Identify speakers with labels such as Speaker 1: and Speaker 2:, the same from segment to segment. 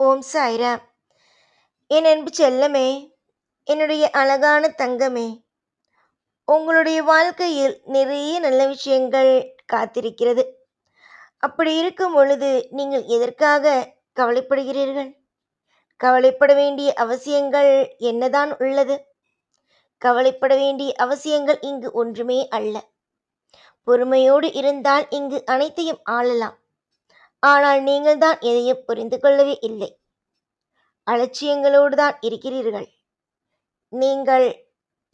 Speaker 1: ஓம் சாய்ராம் என் அன்பு செல்லமே என்னுடைய அழகான தங்கமே உங்களுடைய வாழ்க்கையில் நிறைய நல்ல விஷயங்கள் காத்திருக்கிறது. அப்படி இருக்கும் பொழுது நீங்கள் எதற்காக கவலைப்படுகிறீர்கள்? கவலைப்பட வேண்டிய அவசியங்கள் என்னதான் உள்ளது? கவலைப்பட வேண்டிய அவசியங்கள் இங்கு ஒன்றுமே அல்ல. பொறுமையோடு இருந்தால் இங்கு அனைத்தையும் ஆளலாம். ஆனால் நீங்கள் தான் எதையும் புரிந்து கொள்ளவே இல்லை. அலட்சியங்களோடு தான் இருக்கிறீர்கள். நீங்கள்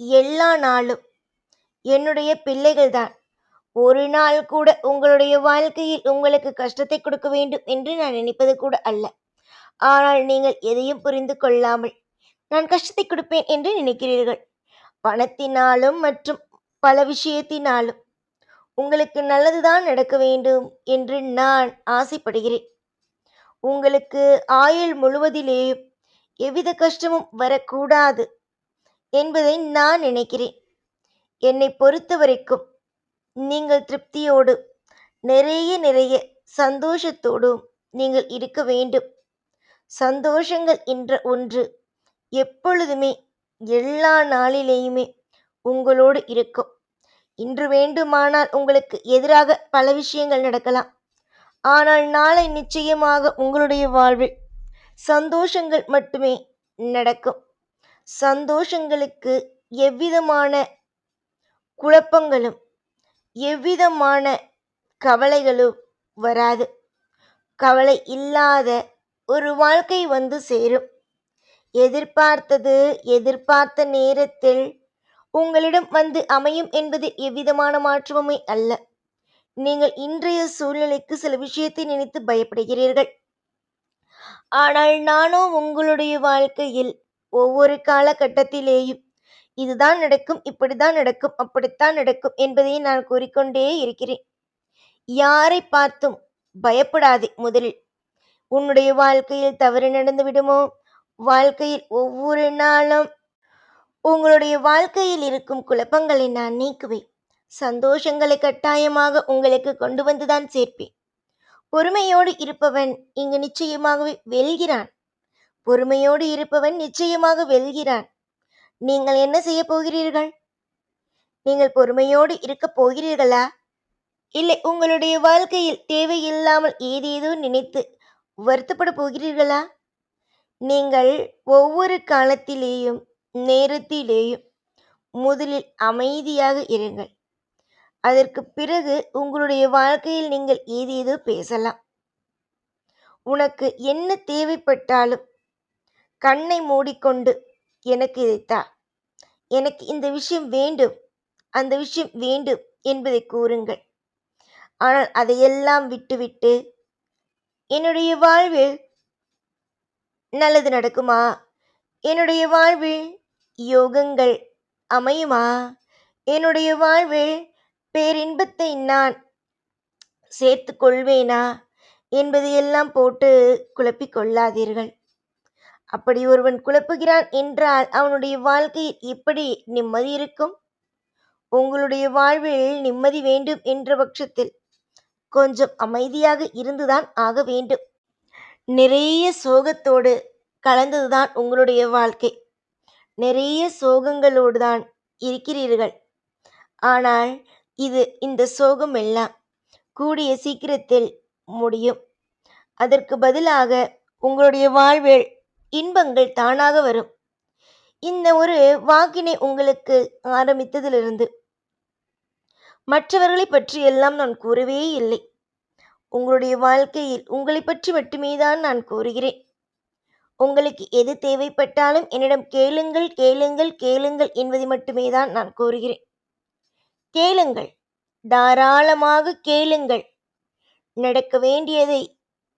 Speaker 1: எல்லா நாளும் என்னுடைய பிள்ளைகள் தான். ஒரு நாள் கூட உங்களுடைய வாழ்க்கையில் உங்களுக்கு கஷ்டத்தை கொடுக்க வேண்டும் என்று நான் நினைப்பது கூட அல்ல. ஆனால் நீங்கள் எதையும் புரிந்து கொள்ளாமல் நான் கஷ்டத்தை கொடுப்பேன் என்று நினைக்கிறீர்கள். பணத்தினாலும் மற்றும் பல விஷயத்தினாலும் உங்களுக்கு நல்லதுதான் நடக்க வேண்டும் என்று நான் ஆசைப்படுகிறேன். உங்களுக்கு ஆயுள் முழுவதிலேயும் எவ்வித கஷ்டமும் வரக்கூடாது என்பதை நான் நினைக்கிறேன். என்னை பொறுத்த வரைக்கும் நீங்கள் திருப்தியோடு நிறைய நிறைய சந்தோஷத்தோடும் நீங்கள் இருக்க வேண்டும். சந்தோஷங்கள் என்ற ஒன்று எப்பொழுதுமே எல்லா நாளிலேயுமே உங்களோடு இருக்கும். இன்று வேண்டுமானால் உங்களுக்கு எதிராக பல விஷயங்கள் நடக்கலாம். ஆனால் நாளை நிச்சயமாக உங்களுடைய வாழ்வில் சந்தோஷங்கள் மட்டுமே நடக்கும். சந்தோஷங்களுக்கு எவ்விதமான குழப்பங்களும் எவ்விதமான கவலைகளும் வராது. கவலை இல்லாத ஒரு வாழ்க்கை வந்து சேரும். எதிர்பார்த்தது எதிர்பார்த்த நேரத்தில் உங்களிடம் வந்து அமையும் என்பது எவ்விதமான மாற்றமுமே அல்ல. நீங்கள் இன்றைய சூழ்நிலைக்கு சில விஷயத்தை நினைத்து பயப்படுகிறீர்கள். ஆனால் நானோ உங்களுடைய வாழ்க்கையில் ஒவ்வொரு காலகட்டத்திலேயும் இதுதான் நடக்கும் இப்படித்தான் நடக்கும் அப்படித்தான் நடக்கும் என்பதை நான் கூறிக்கொண்டே இருக்கிறேன். யாரை பார்த்தும் பயப்படாதே முதலில். உன்னுடைய வாழ்க்கையில் தவறு நடந்து விடுமோ வாழ்க்கையில் ஒவ்வொரு நாளும் உங்களுடைய வாழ்க்கையில் இருக்கும் குழப்பங்களை நான் நீக்குவேன். சந்தோஷங்களை கட்டாயமாக உங்களுக்கு கொண்டு வந்துதான் சேர்ப்பேன். பொறுமையோடு இருப்பவன் இங்கு நிச்சயமாகவே வெல்கிறான். பொறுமையோடு இருப்பவன் நிச்சயமாக வெல்கிறான். நீங்கள் என்ன செய்ய போகிறீர்கள்? நீங்கள் பொறுமையோடு இருக்க போகிறீர்களா? இல்லை உங்களுடைய வாழ்க்கையில் தேவையில்லாமல் ஏதேதோ நினைத்து வருத்தப்பட போகிறீர்களா? நீங்கள் ஒவ்வொரு காலத்திலேயும் நேரத்திலேயும் முதலில் அமைதியாக இருங்கள். அதற்கு பிறகு உங்களுடைய வாழ்க்கையில் நீங்கள் ஏதேதோ பேசலாம். உனக்கு என்ன தேவைப்பட்டாலும் கண்ணை மூடிக்கொண்டு எனக்கு இதைத்தா எனக்கு இந்த விஷயம் வேண்டும் அந்த விஷயம் வேண்டும் என்பதை கூறுங்கள். ஆனால் அதையெல்லாம் விட்டுவிட்டு என்னுடைய வாழ்வில் நல்லது நடக்குமா? என்னுடைய வாழ்வில் யோகங்கள் அமையுமா? என்னுடைய வாழ்வில் பேரின்பத்தை நான் சேர்த்து கொள்வேனா? என்பதையெல்லாம் போட்டு குழப்பிக் கொள்ளாதீர்கள். அப்படி ஒருவன் குழப்புகிறான் என்றால் அவனுடைய வாழ்க்கையில் எப்படி நிம்மதி இருக்கும்? உங்களுடைய வாழ்வில் நிம்மதி வேண்டும் என்ற பட்சத்தில் கொஞ்சம் அமைதியாக இருந்துதான் ஆக வேண்டும். நிறைய சோகத்தோடு கலந்ததுதான் உங்களுடைய வாழ்க்கை. நிறைய சோகங்களோடு தான் இருக்கிறீர்கள். ஆனால் இது இந்த சோகம் எல்லாம் கூடிய சீக்கிரத்தில் முடியும். அதற்கு பதிலாக உங்களுடைய வாழ்வில் இன்பங்கள் தானாக வரும். இந்த ஒரு வாக்கினை உங்களுக்கு ஆரம்பித்ததிலிருந்து மற்றவர்களை பற்றி எல்லாம் நான் கூறவே இல்லை. உங்களுடைய வாழ்க்கையில் உங்களை பற்றி மட்டுமே தான் நான் கூறுகிறேன். உங்களுக்கு எது தேவைப்பட்டாலும் என்னிடம் கேளுங்கள் கேளுங்கள் கேளுங்கள் என்பதை மட்டுமே தான் நான் கூறுகிறேன். கேளுங்கள். தாராளமாக கேளுங்கள். நடக்க வேண்டியதை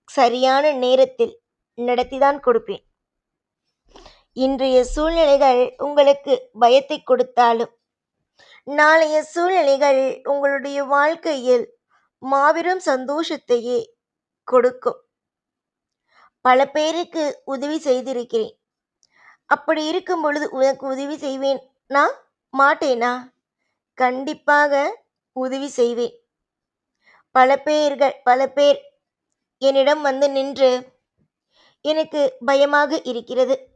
Speaker 1: சரியான நேரத்தில் நடத்திதான் கொடுப்பேன். இன்றைய சூழ்நிலைகள் உங்களுக்கு பயத்தை கொடுத்தாலும் நாளைய சூழ்நிலைகள் உங்களுடைய வாழ்க்கையில் மாபெரும் சந்தோஷத்தையே கொடுக்கும். பல பேருக்கு உதவி செய்திருக்கிறேன். அப்படி இருக்கும் பொழுது உனக்கு உதவி செய்வேனா மாட்டேனா? கண்டிப்பாக உதவி செய்வேன். பல பேர்கள் பல பேர் என்னிடம் வந்து நின்று எனக்கு பயமாக இருக்கிறது.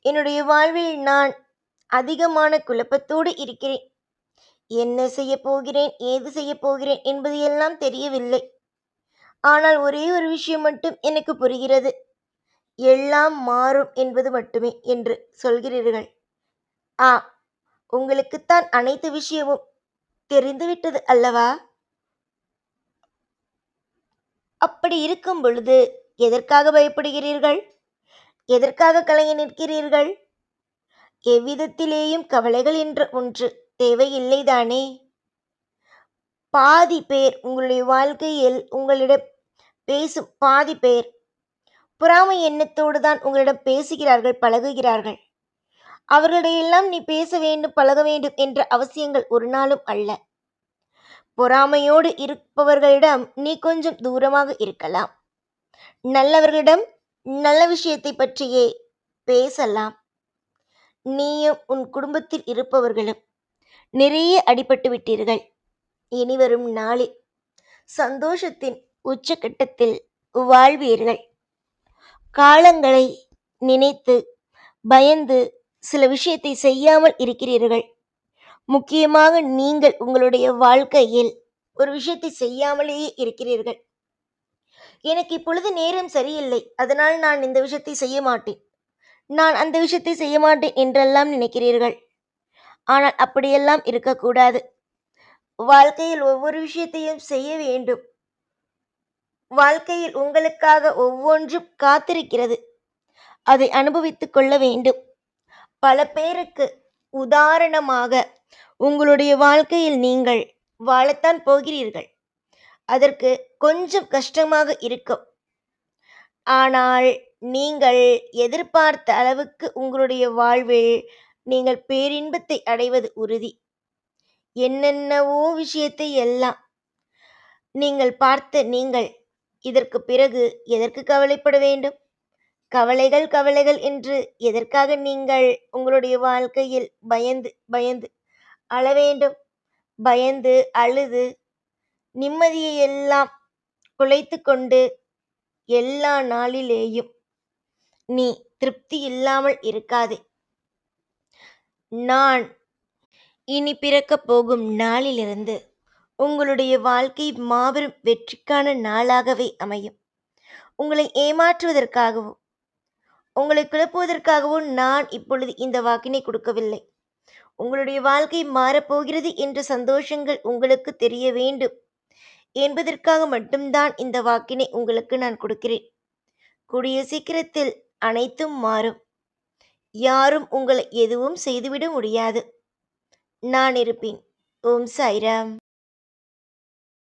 Speaker 1: என்னுடைய வாழ்வில் நான் அதிகமான குழப்பத்தோடு இருக்கிறேன். என்ன செய்ய போகிறேன்? ஏது செய்ய போகிறேன்? என்பது எல்லாம் தெரியவில்லை. ஆனால் ஒரே ஒரு விஷயம் மட்டும் எனக்கு புரிகிறது. எல்லாம் மாறும் என்பது மட்டுமே என்று சொல்கிறீர்கள். ஆ உங்களுக்குத்தான் அனைத்து விஷயமும் தெரிந்துவிட்டது அல்லவா? அப்படி இருக்கும் பொழுது எதற்காக பயப்படுகிறீர்கள்? எதற்காக கலங்கி நிற்கிறீர்கள்? எவ்விதத்திலேயும் கவலைகள் என்ற ஒன்று தேவையில்லைதானே? பாதி பேர் உங்களுடைய வாழ்க்கையில் உங்களிடம் பேசும் பாதி பேர் பொறாமை எண்ணத்தோடு தான் உங்களிடம் பேசுகிறார்கள் பழகுகிறார்கள். அவர்களிடையெல்லாம் நீ பேச வேண்டும் பழக வேண்டும் என்ற அவசியங்கள் ஒரு நாளும் அல்ல. பொறாமையோடு இருப்பவர்களிடம் நீ கொஞ்சம் தூரமாக இருக்கலாம். நல்லவர்களிடம் நல்ல விஷயத்தை பற்றியே பேசலாம். நீயும் உன் குடும்பத்தில் இருப்பவர்களும் நிறைய அடிபட்டு விட்டீர்கள். இனி வரும் நாளில் சந்தோஷத்தின் உச்சக்கட்டத்தில் வாழ்வீர்கள். காலங்களை நினைத்து பயந்து சில விஷயத்தை செய்யாமல் இருக்கிறீர்கள். முக்கியமாக நீங்கள் உங்களுடைய வாழ்க்கையில் ஒரு விஷயத்தை செய்யாமலேயே இருக்கிறீர்கள். எனக்கு இப்பொழுது நேரம் சரியில்லை. அதனால் நான் இந்த விஷயத்தை செய்ய மாட்டேன். நான் அந்த விஷயத்தை செய்ய மாட்டேன் என்றெல்லாம் நினைக்கிறீர்கள். ஆனால் அப்படியெல்லாம் இருக்கக்கூடாது. வாழ்க்கையில் ஒவ்வொரு விஷயத்தையும் செய்ய வேண்டும். வாழ்க்கையில் உங்களுக்காக ஒவ்வொன்றும் காத்திருக்கிறது. அதை அனுபவித்துக் கொள்ள வேண்டும். பல பேருக்கு உதாரணமாக உங்களுடைய வாழ்க்கையில் நீங்கள் வாழத்தான் போகிறீர்கள். அதற்கு கொஞ்சம் கஷ்டமாக இருக்கும். ஆனால் நீங்கள் எதிர்பார்த்த அளவுக்கு உங்களுடைய வாழ்வில் நீங்கள் பேரின்பத்தை அடைவது உறுதி. என்னென்னவோ விஷயத்தை எல்லாம் நீங்கள் பார்த்த நீங்கள் இதற்கு பிறகு எதற்கு கவலைப்பட வேண்டும்? கவலைகள் கவலைகள் என்று எதற்காக நீங்கள் உங்களுடைய வாழ்க்கையில் பயந்து பயந்து அழ வேண்டும்? பயந்து அழுது நிம்மதியை எல்லாம் குலைத்து கொண்டு எல்லா நாளிலேயும் நீ திருப்தி இல்லாமல் இருக்காதே. நான் இனி பிறக்கப் போகும் நாளிலிருந்து உங்களுடைய வாழ்க்கை மாபெரும் வெற்றிக்கான நாளாகவே அமையும். உங்களை ஏமாற்றுவதற்காகவோ உங்களை குழப்புவதற்காகவோ நான் இப்பொழுது இந்த வாக்கினை கொடுக்கவில்லை. உங்களுடைய வாழ்க்கை மாறப்போகிறது என்ற சந்தோஷங்கள் உங்களுக்கு தெரிய வேண்டும் என்பதற்காக மட்டும்தான் இந்த வாக்கினை உங்களுக்கு நான் கொடுக்கிறேன். கூடிய சீக்கிரத்தில் அனைத்தும் மாறும். யாரும் உங்களை எதுவும் செய்துவிட முடியாது. நான் இருப்பேன். ஓம் சாய்ராம்.